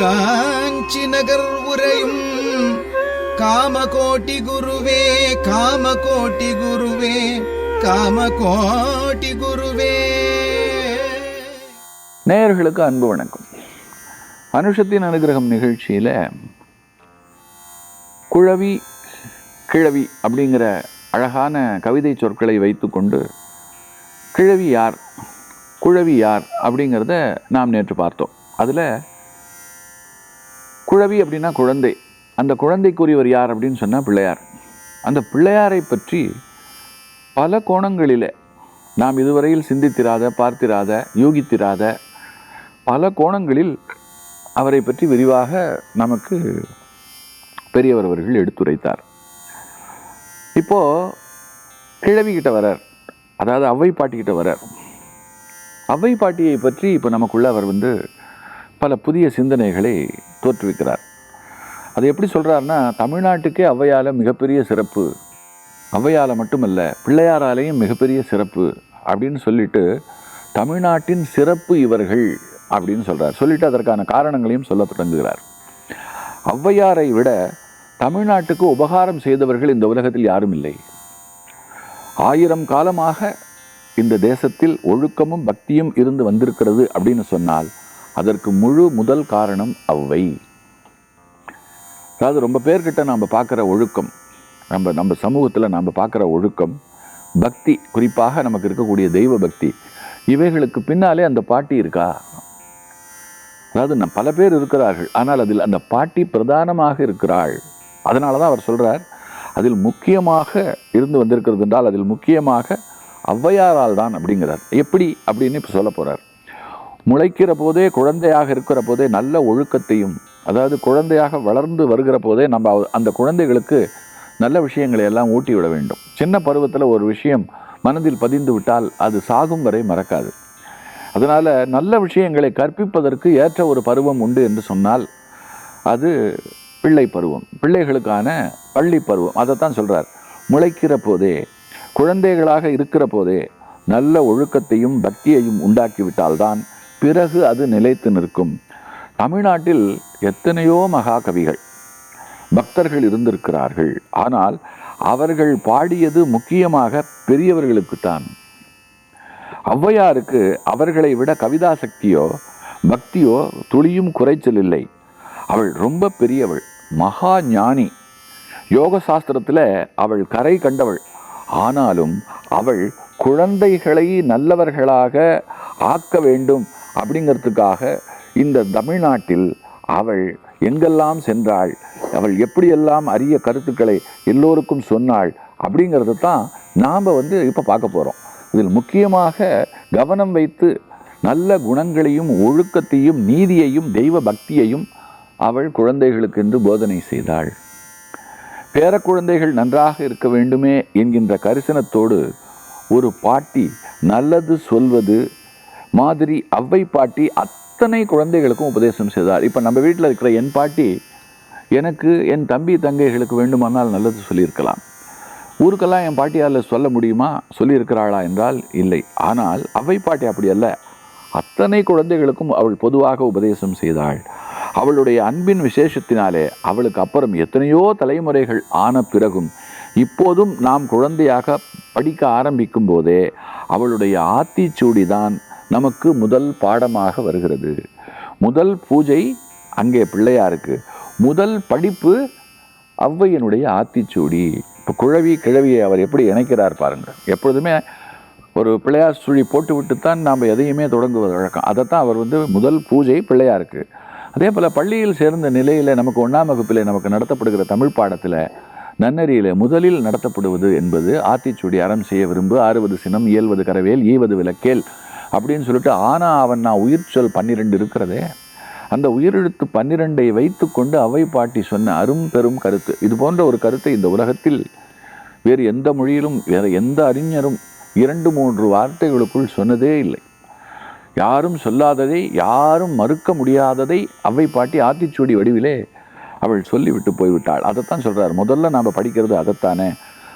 காஞ்சி நகர் உரையும் காமகோட்டி குருவே காமகோட்டி குருவே காமகோட்டி குருவே. நேயர்களுக்கு அன்பு வணக்கம். அனுஷத்தின் அனுகிரகம் நிகழ்ச்சியில் குழவி கிழவி அப்படிங்கிற அழகான கவிதை சொற்களை வைத்துக்கொண்டு கிழவி யார் குழவி யார் அப்படிங்கிறத நாம் நேற்று பார்த்தோம். அதில் குழவி அப்படின்னா குழந்தை. அந்த குழந்தைக்குரியவர் யார் அப்படின்னு சொன்னால் பிள்ளையார். அந்த பிள்ளையாரை பற்றி பல கோணங்களில் நாம் இதுவரையில் சிந்தித்திராத பார்த்திராத யூகித்திராத பல கோணங்களில் அவரை பற்றி விரிவாக நமக்கு பெரியவர் அவர்கள் எடுத்துரைத்தார். இப்போ கிழவி கிட்ட வரார். அதாவது அவ்வை பாட்டிக்கிட்ட வரார். அவ்வை பாட்டியை பற்றி இப்போ நமக்குள்ள அவர் வந்து பல புதிய சிந்தனைகளை தோற்றுவிக்கிறார். அது எப்படி சொல்கிறாருன்னா தமிழ்நாட்டுக்கே ஔவையால் மிகப்பெரிய சிறப்பு ஔவையால் மட்டுமல்ல பிள்ளையாராலேயும் மிகப்பெரிய சிறப்பு அப்படின்னு சொல்லிட்டு தமிழ்நாட்டின் சிறப்பு இவர்கள் அப்படின்னு சொல்கிறார் சொல்லிட்டு அதற்கான காரணங்களையும் சொல்ல தொடங்குகிறார். ஔவையாரை விட தமிழ்நாட்டுக்கு உபகாரம் செய்தவர்கள் இந்த உலகத்தில் யாரும் இல்லை. ஆயிரம் காலமாக இந்த தேசத்தில் ஒழுக்கமும் பக்தியும் இருந்து வந்திருக்கிறது அப்படின்னு சொன்னால் அதற்கு முழு முதல் காரணம் அவ்வை. அதாவது ரொம்ப பேர்கிட்ட நாம் பார்க்குற ஒழுக்கம் நம்ம நம்ம சமூகத்தில் நாம் பார்க்குற ஒழுக்கம் பக்தி குறிப்பாக நமக்கு இருக்கக்கூடிய தெய்வ பக்தி இவைகளுக்கு பின்னாலே அந்த பாட்டி இருக்கா? அதாவது நம் பல பேர் இருக்கிறார்கள் ஆனால் அதில் அந்த பாட்டி பிரதானமாக இருக்கிறாள். அதனால தான் அவர் சொல்கிறார் அதில் முக்கியமாக இருந்து வந்திருக்கிறது என்றால் அதில் முக்கியமாக ஔவையாரால் தான் அப்படிங்கிறார். எப்படி? அப்படின்னு இப்போ சொல்ல போகிறார் முளைக்கிற போதே குழந்தையாக இருக்கிற போதே நல்ல ஒழுக்கத்தையும் அதாவது குழந்தையாக வளர்ந்து வருகிற போதே நம்ம அந்த குழந்தைகளுக்கு நல்ல விஷயங்களை எல்லாம் ஊட்டி விட வேண்டும். சின்ன பருவத்தில் ஒரு விஷயம் மனதில் பதிந்து விட்டால் அது சாகும் வரை மறக்காது. அதனால் நல்ல விஷயங்களை கற்பிப்பதற்கு ஏற்ற ஒரு பருவம் உண்டு என்று சொன்னால் அது பிள்ளை பருவம். பிள்ளைகளுக்கான பள்ளி பருவம். அதைத்தான் சொல்கிறார் முளைக்கிற போதே குழந்தைகளாக இருக்கிற போதே நல்ல ஒழுக்கத்தையும் பக்தியையும் உண்டாக்கிவிட்டால்தான் பிறகு அது நிலைத்து நிற்கும். தமிழ்நாட்டில் எத்தனையோ மகாகவிகள் பக்தர்கள் இருந்திருக்கிறார்கள். ஆனால் அவர்கள் பாடியது முக்கியமாக பெரியவர்களுக்குத்தான். ஔவையாருக்கு அவர்களை விட கவிதா சக்தியோ பக்தியோ துளியும் குறைச்சல் இல்லை. அவள் ரொம்ப பெரியவள் மகா ஞானி. யோக சாஸ்திரத்தில் அவள் கரை கண்டவள். ஆனாலும் அவள் குழந்தைகளை நல்லவர்களாக ஆக்க வேண்டும் அப்படிங்கிறதுக்காக இந்த தமிழ்நாட்டில் அவள் எங்கெல்லாம் சென்றாள் அவள் எப்படியெல்லாம் அரிய கருத்துக்களை எல்லோருக்கும் சொன்னாள் அப்படிங்கிறது தான் நாம் வந்து இப்போ பார்க்க போகிறோம் இதில் முக்கியமாக கவனம் வைத்து நல்ல குணங்களையும் ஒழுக்கத்தையும் நீதியையும் தெய்வ பக்தியையும் அவள் குழந்தைகளுக்கென்று போதனை செய்தாள். பேரக்குழந்தைகள் நன்றாக இருக்க வேண்டுமே என்கின்ற கரிசனத்தோடு ஒரு பாட்டி நல்லது சொல்வது மாதிரி அவ்வை பாட்டி அத்தனை குழந்தைகளுக்கும் உபதேசம் செய்தார். இப்போ நம்ம வீட்டில் இருக்கிற என் பாட்டி எனக்கு என் தம்பி தங்கைகளுக்கு வேண்டுமானால் நல்லது சொல்லியிருக்கலாம். ஊருக்கெல்லாம் என் பாட்டியால் சொல்ல முடியுமா? சொல்லியிருக்கிறாளா என்றால் இல்லை. ஆனால் அவை பாட்டி அப்படி அல்ல. அத்தனை குழந்தைகளுக்கும் அவள் பொதுவாக உபதேசம் செய்தாள். அவளுடைய அன்பின் விசேஷத்தினாலே அவளுக்கு அப்புறம் எத்தனையோ தலைமுறைகள் ஆன பிறகும் இப்போதும் நாம் குழந்தையாக படிக்க ஆரம்பிக்கும் போதே அவளுடைய ஆத்திச்சூடி தான் நமக்கு முதல் பாடமாக வருகிறது. முதல் பூஜை அங்கே பிள்ளையாருக்கு. முதல் படிப்பு ஔவையனுடைய ஆத்திச்சூடி. இப்போ குழவி கிழவியை அவர் எப்படி இணைக்கிறார் பாருங்க. எப்பொழுதுமே ஒரு பிள்ளையார் சுழி போட்டு விட்டு தான் நாம் எதையுமே தொடங்குவது வழக்கம். அதைத்தான் அவர் வந்து முதல் பூஜை பிள்ளையாருக்கு. அதே போல் பள்ளியில் சேர்ந்த நிலையில் நமக்கு ஒன்றாம் வகுப்பில் நமக்கு நடத்தப்படுகிற தமிழ் பாடத்தில் நன்னறியில் முதலில் நடத்தப்படுவது என்பது ஆத்திச்சூடி அறம் செய்ய விரும்பு ஆறுவது சினம் இயல்வது கரவேல் ஈவது விளக்கேல் அப்படின்னு சொல்லிட்டு ஆனா அவன் நான் உயிர் சொல் பன்னிரெண்டு இருக்கிறதே. அந்த உயிரெழுத்து பன்னிரெண்டை வைத்துக்கொண்டு அவை பாட்டி சொன்ன அரும் பெரும் கருத்து. இது போன்ற ஒரு கருத்தை இந்த உலகத்தில் வேறு எந்த மொழியிலும் வேறு எந்த அறிஞரும் இரண்டு மூன்று வார்த்தைகளுக்குள் சொன்னதே இல்லை. யாரும் சொல்லாததை யாரும் மறுக்க முடியாததை அவை பாட்டி ஆத்திச்சூடி வடிவிலே அவள் சொல்லிவிட்டு போய்விட்டாள். அதைத்தான் சொல்கிறார் முதல்ல நாம் படிக்கிறது அதைத்தானே.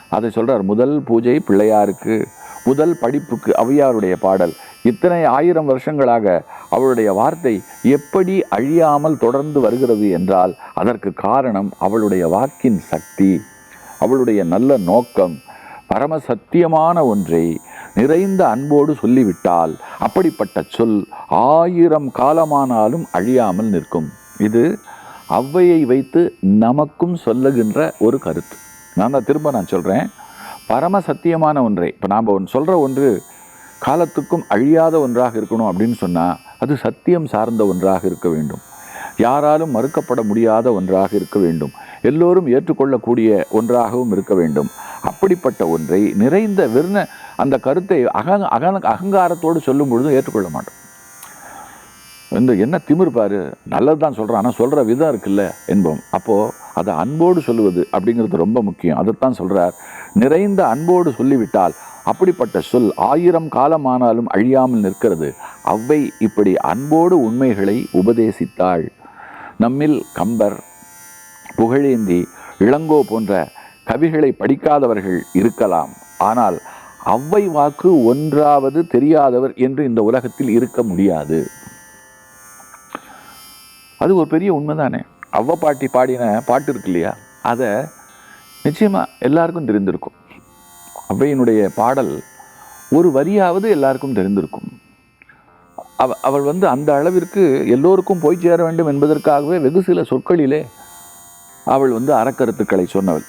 அதை சொல்கிறார் முதல் பூஜை பிள்ளையாருக்கு முதல் படிப்புக்கு அவையாருடைய பாடல். இத்தனை ஆயிரம் வருஷங்களாக அவளுடைய வார்த்தை எப்படி அழியாமல் தொடர்ந்து வருகிறது என்றால் அதற்கு காரணம் அவளுடைய வாக்கின் சக்தி அவளுடைய நல்ல நோக்கம் பரம சத்தியமான ஒன்றை நிறைந்த அன்போடு சொல்லிவிட்டால் அப்படிப்பட்ட சொல் ஆயிரம் காலமானாலும் அழியாமல் நிற்கும். இது அவ்வையை வைத்து நமக்கும் சொல்லுகின்ற ஒரு கருத்து. நான் தான் திரும்ப நான் சொல்கிறேன் பரம சத்தியமான ஒன்றை இப்போ நாம் ஒன்று சொல்கிற ஒன்று காலத்துக்கும் அழியாத ஒன்றாக இருக்கணும் அப்படின்னு சொன்னால் அது சத்தியம் சார்ந்த ஒன்றாக இருக்க வேண்டும். யாராலும் மறுக்கப்பட முடியாத ஒன்றாக இருக்க வேண்டும். எல்லோரும் ஏற்றுக்கொள்ளக்கூடிய ஒன்றாகவும் இருக்க வேண்டும். அப்படிப்பட்ட ஒன்றை நிறைந்த வெறுன அந்த கருத்தை அக அக அகங்காரத்தோடு சொல்லும் பொழுதும் ஏற்றுக்கொள்ள மாட்டோம். இந்த என்ன திமிர் பாரு நல்லது தான் சொல்கிறான் ஆனால் சொல்கிற விதம் இருக்குல்ல என்போம். அப்போது அதை அன்போடு சொல்லுவது அப்படிங்கிறது ரொம்ப முக்கியம். அதைத்தான் சொல்கிறார் நிறைந்த அன்போடு சொல்லிவிட்டால் அப்படிப்பட்ட சொல் ஆயிரம் காலமானாலும் அழியாமல் நிற்கிறது. அவ்வை இப்படி அன்போடு உண்மைகளை உபதேசித்தாள். நம்மில் கம்பர் புகழேந்தி இளங்கோ போன்ற கவிகளை படிக்காதவர்கள் இருக்கலாம். ஆனால் அவ்வை வாக்கு ஒன்றாவது தெரியாதவர் என்று இந்த உலகத்தில் இருக்க முடியாது. அது ஒரு பெரிய உண்மைதானே? அவ்வ பாட்டி பாடின பாட்டு இருக்கு இல்லையா? அதை நிச்சயமாக எல்லாருக்கும் தெரிந்திருக்கும். ஔவையினுடைய பாடல் ஒரு வரியாவது எல்லாருக்கும் தெரிந்திருக்கும். அவ அவள் வந்து அந்த அளவிற்கு எல்லோருக்கும் போய் சேர வேண்டும் என்பதற்காகவே வெகு சில சொற்களிலே அவள் வந்து அறக்கருத்துக்களை சொன்னவள்.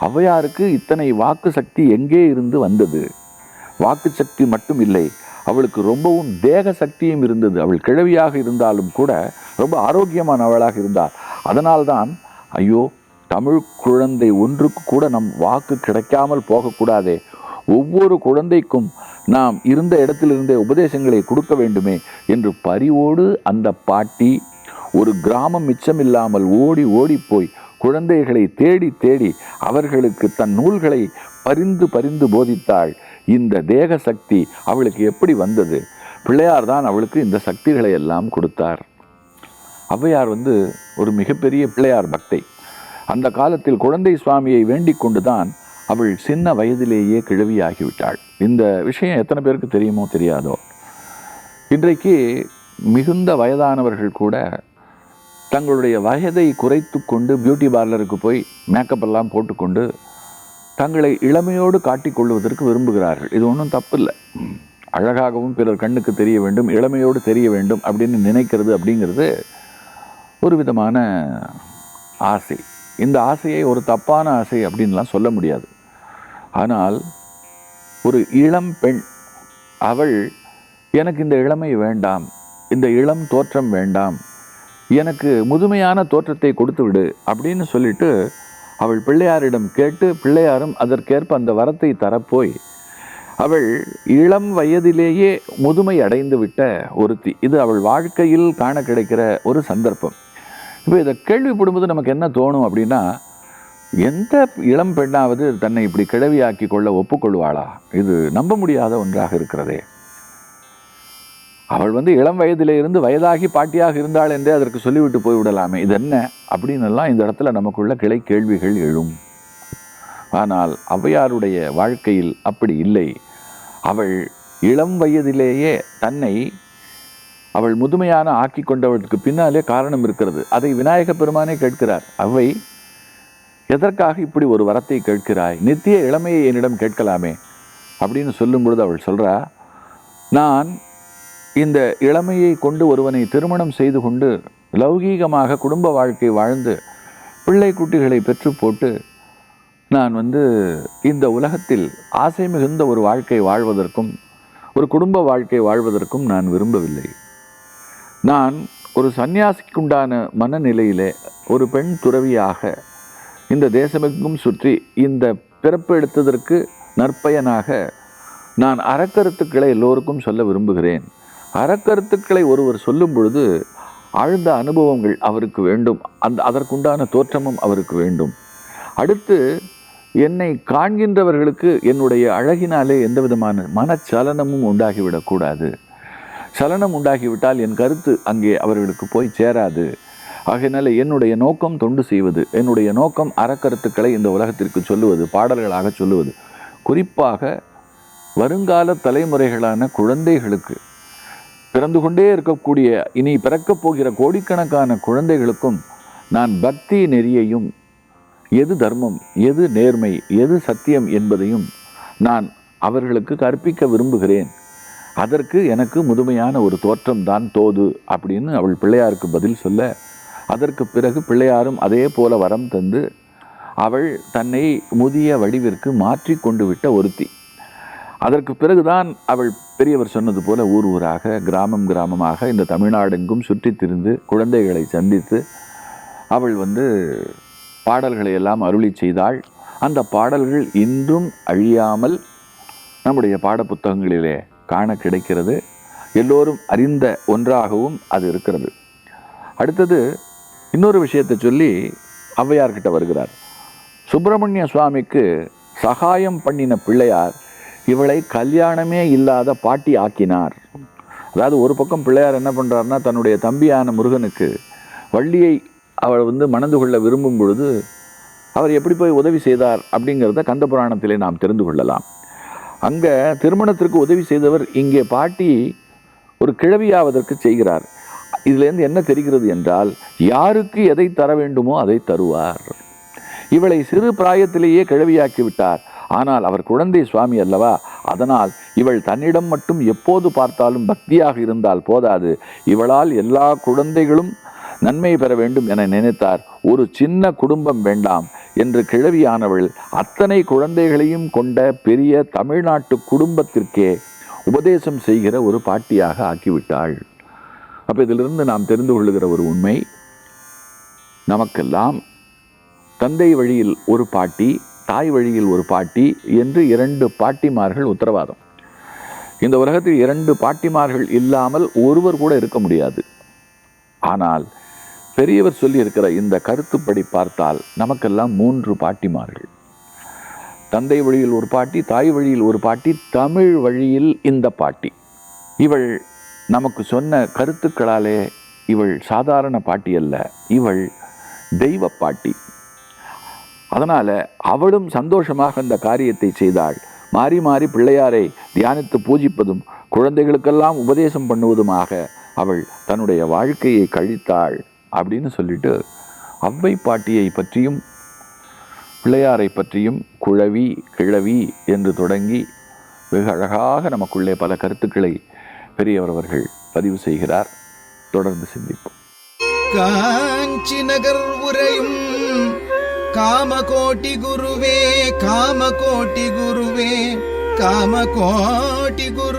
ஔவையாருக்கு இத்தனை வாக்கு சக்தி எங்கே இருந்து வந்தது? வாக்கு சக்தி மட்டும் இல்லை அவளுக்கு ரொம்பவும் தேக சக்தியும் இருந்தது. அவள் கிழவியாக இருந்தாலும் கூட ரொம்ப ஆரோக்கியமானவளாக இருந்தாள். அதனால்தான் ஐயோ தமிழ் குழந்தை ஒன்றுக்கு கூட நம் வாக்கு கிடைக்காமல் போகக்கூடாதே. ஒவ்வொரு குழந்தைக்கும் நாம் இருந்த இடத்திலிருந்தே உபதேசங்களை கொடுக்க வேண்டுமே என்று பரிவோடு அந்த பாட்டி ஒரு கிராமம் மிச்சமில்லாமல் ஓடி ஓடி குழந்தைகளை தேடி தேடி அவர்களுக்கு தன் நூல்களை பரிந்து பரிந்து போதித்தாள். இந்த தேக சக்தி அவளுக்கு எப்படி வந்தது? பிள்ளையார் தான் அவளுக்கு இந்த சக்திகளை எல்லாம் கொடுத்தார். ஔவையார் வந்து ஒரு மிகப்பெரிய பிள்ளையார் பக்தை. அந்த காலத்தில் குழந்தை சுவாமியை வேண்டிக் கொண்டுதான் அவள் சின்ன வயதிலேயே கிழவியாகிவிட்டாள். இந்த விஷயம் எத்தனை பேருக்கு தெரியுமோ தெரியாதோ. இன்றைக்கு மிகுந்த வயதானவர்கள் கூட தங்களுடைய வயதை குறைத்து கொண்டு பியூட்டி பார்லருக்கு போய் மேக்கப் எல்லாம் போட்டுக்கொண்டு தங்களை இளமையோடு காட்டிக்கொள்வதற்கு விரும்புகிறார்கள். இது ஒன்றும் தப்பு இல்லை அழகாகவும் பிறர் கண்ணுக்கு தெரிய வேண்டும் இளமையோடு தெரிய வேண்டும் அப்படின்னு நினைக்கிறது அப்படிங்கிறது ஒரு விதமான ஆசை. இந்த ஆசையை ஒரு தப்பான ஆசை அப்படின்லாம் சொல்ல முடியாது. ஆனால் ஒரு இளம் பெண் அவள் எனக்கு இந்த இளமை வேண்டாம் இந்த இளம் தோற்றம் வேண்டாம் எனக்கு முதுமையான தோற்றத்தை கொடுத்து விடு அப்படின்னு சொல்லிட்டு அவள் பிள்ளையாரிடம் கேட்டு பிள்ளையாரும் அதற்கேற்ப அந்த வரத்தை தரப்போய் அவள் இளம் வயதிலேயே முதுமை அடைந்து விட்ட ஒருத்தி. இது அவள் வாழ்க்கையில் காண கிடைக்கிற ஒரு சந்தர்ப்பம். இப்போ இதை கேள்விப்படும்போது நமக்கு என்ன தோணும் அப்படின்னா எந்த இளம் பெண்ணாவது தன்னை இப்படி கிழவியாக்கி கொள்ள ஒப்புக்கொள்வாளா? இது நம்ப முடியாத ஒன்றாக இருக்கிறதே. அவள் வந்து இளம் வயதிலே இருந்து வயதாகி பாட்டியாக இருந்தாள் என்றே அதற்கு சொல்லிவிட்டு போய்விடலாமே இது என்ன? அப்படின்னு எல்லாம் இந்த இடத்துல நமக்குள்ள கிளை கேள்விகள் எழும். ஆனால் ஔவையாருடைய வாழ்க்கையில் அப்படி இல்லை. அவள் இளம் வயதிலேயே தன்னை அவள் முதுமையான ஆக்கி கொண்டவளுக்கு பின்னாலே காரணம் இருக்கிறது. அதை விநாயக பெருமானே கேட்கிறார். அவை எதற்காக இப்படி ஒரு வரத்தை கேட்கிறாய்? நித்திய இளமையை என்னிடம் கேட்கலாமே. அப்படின்னு சொல்லும் பொழுது அவள் சொல்றா நான் இந்த இளமையை கொண்டு ஒருவனை திருமணம் செய்து கொண்டு லௌகீகமாக குடும்ப வாழ்க்கை வாழ்ந்து பிள்ளை குட்டிகளை பெற்று போட்டு நான் வந்து இந்த உலகத்தில் ஆசை மிகுந்த ஒரு வாழ்க்கை வாழ்வதற்கும் ஒரு குடும்ப வாழ்க்கை வாழ்வதற்கும் நான் விரும்பவில்லை. நான் ஒரு சந்நியாசிக்குண்டான மனநிலையிலே ஒரு பெண் துறவியாக இந்த தேசமெங்கும் சுற்றி இந்த பிறப்பு எடுத்ததற்கு நற்பயனாக நான் அறக்கருத்துக்களை எல்லோருக்கும் சொல்ல விரும்புகிறேன். அறக்கருத்துக்களை ஒருவர் சொல்லும் பொழுது ஆழ்ந்த அனுபவங்கள் அவருக்கு வேண்டும். அந்த அதற்குண்டான தோற்றமும் அவருக்கு வேண்டும். அடுத்து என்னை காண்கின்றவர்களுக்கு என்னுடைய அழகினாலே எந்த விதமான மனச்சலனமும் உண்டாகிவிடக்கூடாது. சலனம் உண்டாகிவிட்டால் என் கருத்து அங்கே அவர்களுக்கு போய் சேராது. ஆகையினால என்னுடைய நோக்கம் தொண்டு செய்வது என்னுடைய நோக்கம் அறக்கருத்துக்களை இந்த உலகத்திற்கு சொல்லுவது பாடல்களாக சொல்லுவது. குறிப்பாக வருங்கால தலைமுறைகளான குழந்தைகளுக்கு பிறந்து கொண்டே இருக்கக்கூடிய இனி பிறக்கப் போகிற கோடிக்கணக்கான குழந்தைகளுக்கும் நான் பக்தி நெறியையும் எது தர்மம் எது நேர்மை எது சத்தியம் என்பதையும் நான் அவர்களுக்கு கற்பிக்க விரும்புகிறேன். அதற்கு எனக்கு முதுமையான ஒரு தோற்றம் தான் தோது அப்படின்னு அவள் பிள்ளையாருக்கு பதில் சொல்ல அதற்கு பிறகு பிள்ளையாரும் அதே போல வரம் தந்து அவள் தன்னை முதிய வடிவிற்கு மாற்றி கொண்டு விட்ட ஒருத்தி. அதற்கு பிறகுதான் அவள் பெரியவர் சொன்னது போல ஊர் ஊராக கிராமம் கிராமமாக இந்த தமிழ்நாடெங்கும் சுற்றித் திரிந்து குழந்தைகளை சந்தித்து அவள் வந்து பாடல்களை எல்லாம் அருளி செய்தாள். அந்த பாடல்கள் இன்றும் அழியாமல் நம்முடைய பாடப்புத்தகங்களிலே காண கிடைக்கிறது. எல்லோரும் அறிந்த ஒன்றாகவும் அது இருக்கிறது. அடுத்தது இன்னொரு விஷயத்தை சொல்லி ஔவையார்கிட்ட வருகிறார். சுப்பிரமணிய சுவாமிக்கு சகாயம் பண்ணின பிள்ளையார் இவளை கல்யாணமே இல்லாத பாட்டி ஆக்கினார். அதாவது ஒரு பக்கம் பிள்ளையார் என்ன பண்ணுறாருன்னா தன்னுடைய தம்பியான முருகனுக்கு வள்ளியை அவள் வந்து மணந்து கொள்ள விரும்பும் பொழுது அவர் எப்படி போய் உதவி செய்தார் அப்படிங்கிறத கந்த புராணத்திலே நாம் தெரிந்து கொள்ளலாம். அங்கே திருமணத்திற்கு உதவி செய்தவர் இங்கே பாட்டி ஒரு கிழவியாவதற்கு செய்கிறார். இதிலேருந்து என்ன தெரிகிறது என்றால் யாருக்கு எதை தர வேண்டுமோ அதை தருவார். இவளை சிறு பிராயத்திலேயே கிழவியாக்கி விட்டார். ஆனால் அவர் குழந்தை சுவாமி அல்லவா? அதனால் இவள் தன்னிடம் மட்டும் எப்போது பார்த்தாலும் பக்தியாக இருந்தால் போதாது. இவளால் எல்லா குழந்தைகளும் நன்மை பெற வேண்டும் என நினைத்தார். ஒரு சின்ன குடும்பம் வேண்டாம். என்று கிழவியானவள் அத்தனை குழந்தைகளையும் கொண்ட பெரிய தமிழ்நாட்டு குடும்பத்திற்கே உபதேசம் செய்கிற ஒரு பாட்டியாக ஆக்கிவிட்டாள். அப்போ இதிலிருந்து நாம் தெரிந்து கொள்ளுகிற ஒரு உண்மை நமக்கெல்லாம் தந்தை வழியில் ஒரு பாட்டி தாய் வழியில் ஒரு பாட்டி என்று இரண்டு பாட்டிமார்கள் உத்தரவாதம். இந்த உலகத்தில் இரண்டு பாட்டிமார்கள் இல்லாமல் ஒருவர் கூட இருக்க முடியாது. ஆனால் பெரியவர் சொல்லியிருக்கிற இந்த கருத்துப்படி பார்த்தால் நமக்கெல்லாம் மூன்று பாட்டிமார்கள். தந்தை வழியில் ஒரு பாட்டி தாய் வழியில் ஒரு பாட்டி தமிழ் வழியில் இந்த பாட்டி. இவள் நமக்கு சொன்ன கருத்துக்களாலே இவள் சாதாரண பாட்டி அல்ல இவள் தெய்வ பாட்டி. அதனால் அவளும் சந்தோஷமாக இந்த காரியத்தை செய்தாள். மாறி மாறி பிள்ளையாரை தியானித்து பூஜிப்பதும் குழந்தைகளுக்கெல்லாம் உபதேசம் பண்ணுவதுமாக அவள் தன்னுடைய வாழ்க்கையை கழித்தாள். அப்படின்னு சொல்லிட்டு அவ்வை பாட்டியை பற்றியும் பிள்ளையாரை பற்றியும் குழவி கிழவி என்று தொடங்கி வெகு அழகாக நமக்குள்ளே பல கருத்துக்களை பெரியவர் அவர்கள் பதிவு செய்கிறார். தொடர்ந்து சிந்திப்போம். காஞ்சி நகர் உரையும் காமகோட்டி குருவே காமகோட்டி குருவே காமகோட்டி குரு